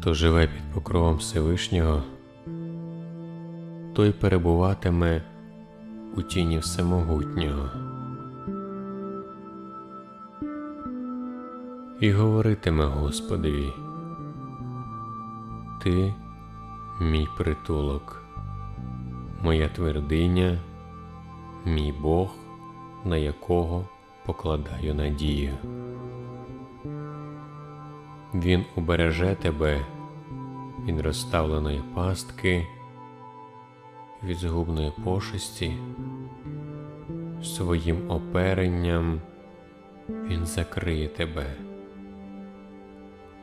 Хто живе під покровом Всевишнього, той перебуватиме у тіні Всемогутнього. І говоритиме Господові, Ти мій притулок, моя твердиня, мій Бог, на якого покладаю надію. Він убереже тебе від розставленої пастки, від згубної пошесті, своїм оперенням він закриє тебе.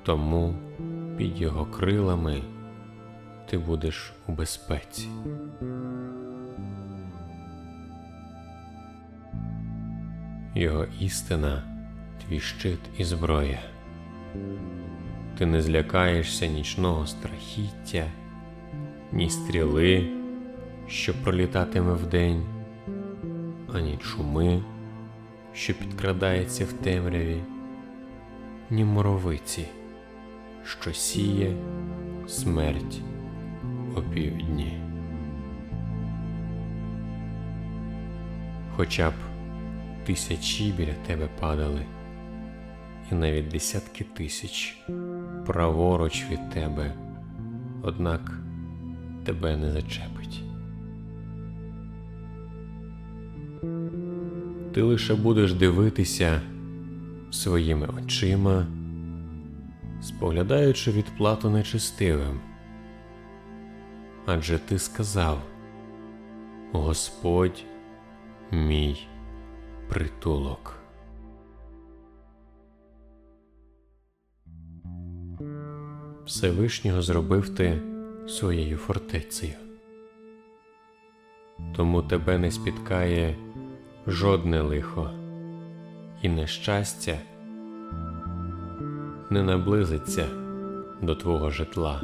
Тому під його крилами ти будеш у безпеці. Його істина твій щит і зброя. Ти не злякаєшся нічного страхіття, ні стріли, що пролітатиме вдень, ані чуми, що підкрадається в темряві, ні моровиці, що сіє смерть опівдні. Хоча б тисячі біля тебе падали і навіть десятки тисяч праворуч від тебе, однак тебе не зачепить. Ти лише будеш дивитися своїми очима, споглядаючи відплату нечистивим. Адже ти сказав Господь мій притулок. Всевишнього зробив ти своєю фортецею. Тому тебе не спіткає жодне лихо, і нещастя не наблизиться до твого житла.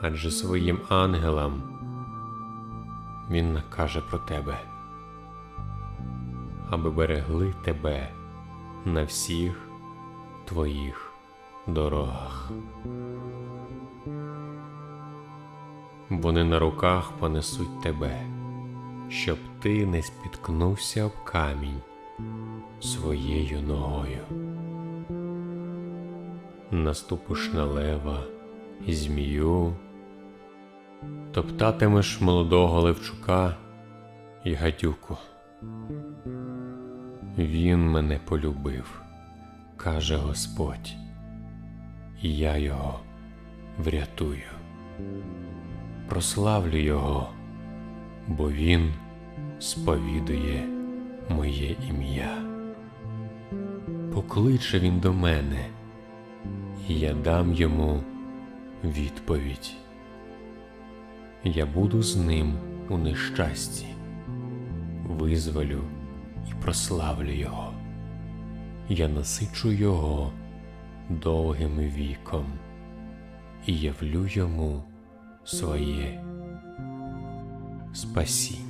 Адже своїм ангелам він накаже про тебе, аби берегли тебе на всіх твоїх дорогах. Вони на руках понесуть тебе, щоб ти не спіткнувся об камінь своєю ногою. Наступиш на лева і змію, топтатимеш молодого левчука і гадюку. Він мене полюбив, каже Господь я його врятую. Прославлю його, бо він сповідує моє ім'я. Покличе він до мене, і я дам йому відповідь. Я буду з ним у нещасті, визволю і прославлю його. Я насичу його довгим віком і явлю йому своє спасіння.